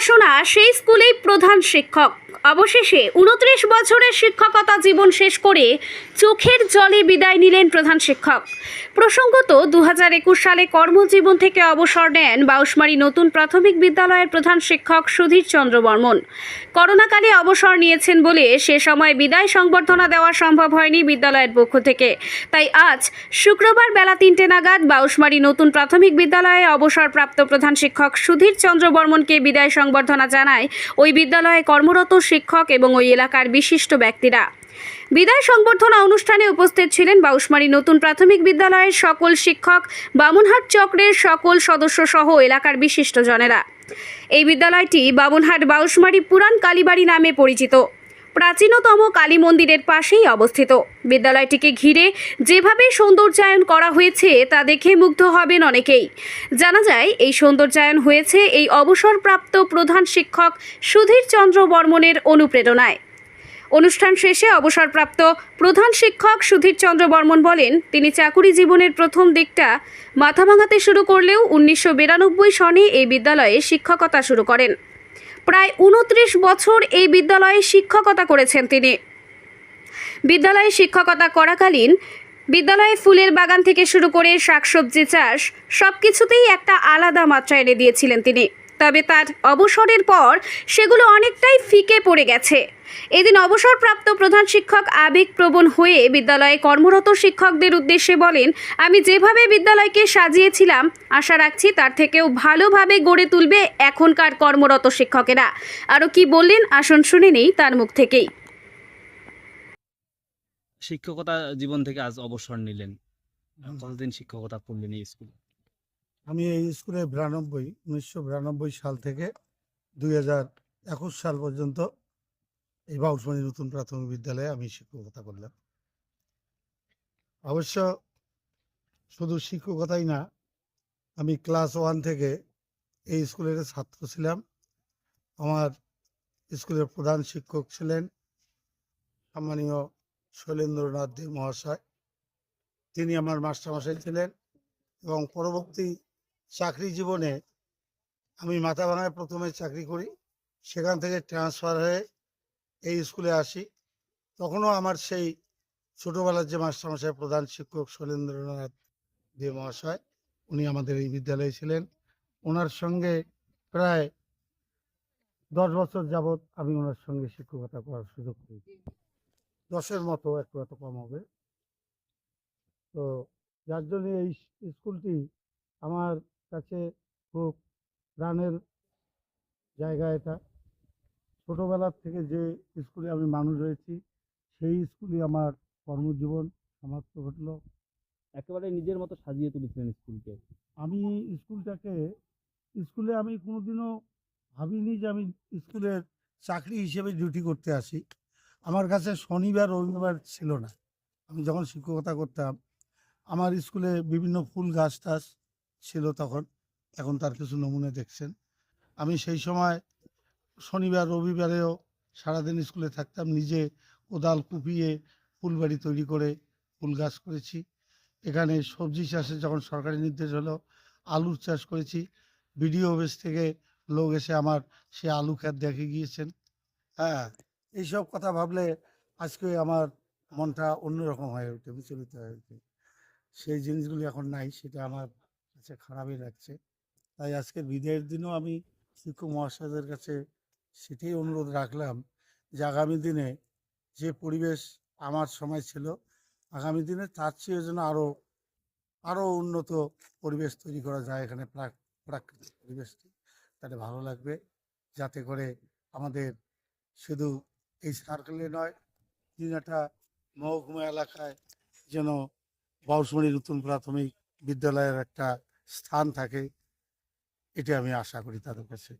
পড়াশোনা, সেই স্কুলেই প্রধান শিক্ষক। অবশেষে উনত্রিশ বছরের শিক্ষকতা জীবন শেষ করে চোখের জলে বিদায় নিলেন প্রধান শিক্ষক। প্রসঙ্গত দুই হাজার একুশ সালে কর্মজীবন থেকে অবসর নেন বাউসমারি নতুন প্রাথমিক বিদ্যালয়ের প্রধান শিক্ষক সুধীর চন্দ্র বর্মন। করোনাকালে অবসর নিয়েছেন বলে সে সময় বিদায় সংবর্ধনা দেওয়া সম্ভব হয়নি বিদ্যালয়ের পক্ষ থেকে। তাই আজ শুক্রবার বেলা তিনটে নাগাদ বাউসমারি নতুন প্রাথমিক বিদ্যালয়ে অবসরপ্রাপ্ত প্রধান শিক্ষক সুধীর চন্দ্র বর্মনকে বিদায় সংবর্ধনা জানায় ওই বিদ্যালয়ে কর্মরত শিক্ষক এবং ওই এলাকার বিশিষ্ট ব্যক্তিরা। বিদায় সংবর্ধনা অনুষ্ঠানে উপস্থিত ছিলেন বাউসমারী নতুন প্রাথমিক বিদ্যালয়ের সকল শিক্ষক, বামুনহাট চক্রের সকল সদস্য সহ এলাকার বিশিষ্টজনেরা এই বিদ্যালয়টি বামুনহাট বাউসমারী পুরান কালীবাড়ি নামে পরিচিত। প্রাচীনতম কালী মন্দিরের পাশেই অবস্থিত। বিদ্যালয়টিকে ঘিরে যেভাবে সৌন্দর্যায়ন করা হয়েছে, তা দেখে মুগ্ধ হবেন অনেকেই। জানা যায়, এই সৌন্দর্যায়ন হয়েছে এই অবসরপ্রাপ্ত প্রধান শিক্ষক সুধীর চন্দ্র বর্মনের অনুপ্রেরণায়। অনুষ্ঠান শেষে অবসরপ্রাপ্ত প্রধান শিক্ষক সুধীর চন্দ্র বর্মন বলেন, তিনি চাকুরি জীবনের প্রথম দিকটা মাথা ভাঙাতে শুরু করলেও উনিশশো বিরানব্বই সনে এই বিদ্যালয়ে শিক্ষকতা শুরু করেন। প্রায় উনত্রিশ বছর এই বিদ্যালয়ে শিক্ষকতা করেছেন তিনি। বিদ্যালয়ে শিক্ষকতা করাকালীন বিদ্যালয়ে ফুলের বাগান থেকে শুরু করে শাকসবজি চাষ সব কিছুতেই একটা আলাদা মাত্রা এনে দিয়েছিলেন তিনি। তবে তার অবসরের পর সেগুলো অনেকটাই ফিকে পড়ে গেছে। এদিন অবসরপ্রাপ্ত প্রধান শিক্ষক আবেগপ্রবণ হয়ে বিদ্যালয়ে কর্মরত শিক্ষকদের উদ্দেশ্যে বলেন, আমি যেভাবে বিদ্যালয়কে সাজিয়েছিলাম, আশা রাখছি তার থেকেও ভালোভাবে গড়ে তুলবে এখনকার কর্মরত শিক্ষকেরা। আরও কি বললেন, আসন শুনে নেই তার মুখ থেকেই। শিক্ষকতা জীবন থেকে আজ অবসর নিলেন। কতদিন শিক্ষকতা করলেন এই স্কুলে? আমি এই স্কুলে বিরানব্বই, উনিশশো বিরানব্বই সাল থেকে দুই হাজার একুশ সাল পর্যন্ত এই বাউসমানি নতুন প্রাথমিক বিদ্যালয়ে আমি শিক্ষকতা করলাম। অবশ্য শুধু শিক্ষকতাই না, আমি ক্লাস ওয়ান থেকে এই স্কুলের ছাত্র ছিলাম। আমার স্কুলের প্রধান শিক্ষক ছিলেন সম্মানীয় শৈলেন্দ্রনাথ দে মহাশয়। তিনি আমার মাস্টারমশাই ছিলেন এবং পরবর্তী চাকরি জীবনে আমি মাথাভাঙায় প্রথমে চাকরি করি, সেখান থেকে ট্রান্সফার হয়ে এই স্কুলে আসি। তখনও আমার সেই ছোটোবেলার যে মাস্টারমশাই প্রধান শিক্ষক শৈলেন্দ্রনাথ দে মহাশয়, উনি আমাদের এই বিদ্যালয়ে ছিলেন। ওনার সঙ্গে প্রায় দশ বছর যাবৎ আমি ওনার সঙ্গে শিক্ষকতা করার সুযোগ পেয়েছি। দশের মতো একটু এত কম হবে। তো যার জন্য এই স্কুলটি আমার কাছে খুব প্রাণের জায়গা এটা। ছোটোবেলার থেকে যে স্কুলে আমি মানুষ হয়েছি সেই স্কুলে আমার কর্মজীবন সমাপ্ত ঘটলো। একেবারে নিজের মতো সাজিয়ে তুলেছিলেন স্কুলকে। আমি স্কুলটাকে স্কুলে আমি কোনোদিনও ভাবিনি যে আমি স্কুলের চাকরি হিসেবে ডিউটি করতে আসি। আমার কাছে শনিবার রবিবার ছিল না। আমি যখন শিক্ষকতা করতাম আমার স্কুলে বিভিন্ন ফুল গাছ টাছ ছিল তখন, এখন তার কিছু নমুনে দেখছেন। আমি সেই সময় শনিবার, রবিবারেও সারাদিন স্কুলে থাকতাম, নিজে কোদাল কুপিয়ে ফুলবাড়ি তৈরি করে ফুল গাছ করেছি। এখানে সবজি চাষে যখন সরকারি নির্দেশ হলো, আলুর চাষ করেছি। বিডিও অফিস থেকে লোক এসে আমার সে আলু ক্ষেত দেখে গিয়েছেন। হ্যাঁ এইসব কথা ভাবলে আজকে আমার মনটা অন্যরকম হয়ে ওঠে, বিচলিত হয়ে ওঠে। সেই জিনিসগুলি এখন নাই, সেটা আমার কাছে খারাপই লাগছে। তাই আজকের বিদায়ের দিনও আমি শিক্ষক মহাশয়দের কাছে সেটাই অনুরোধ রাখলাম যে আগামী দিনে যে পরিবেশ আমার সময় ছিল, আগামী দিনে তার চেয়ে যেন আরও আরও উন্নত পরিবেশ তৈরি করা যায় এখানে প্রাক- প্রাকৃতিক পরিবেশটি, তাহলে ভালো লাগবে। যাতে করে আমাদের শুধু এই সার্কেলে নয় দিনাটা মহকুমা এলাকায় যেন বাউসমারি নতুন প্রাথমিক বিদ্যালয়ের একটা স্থান থাকে এটা আমি আশা করি তাদের কাছে।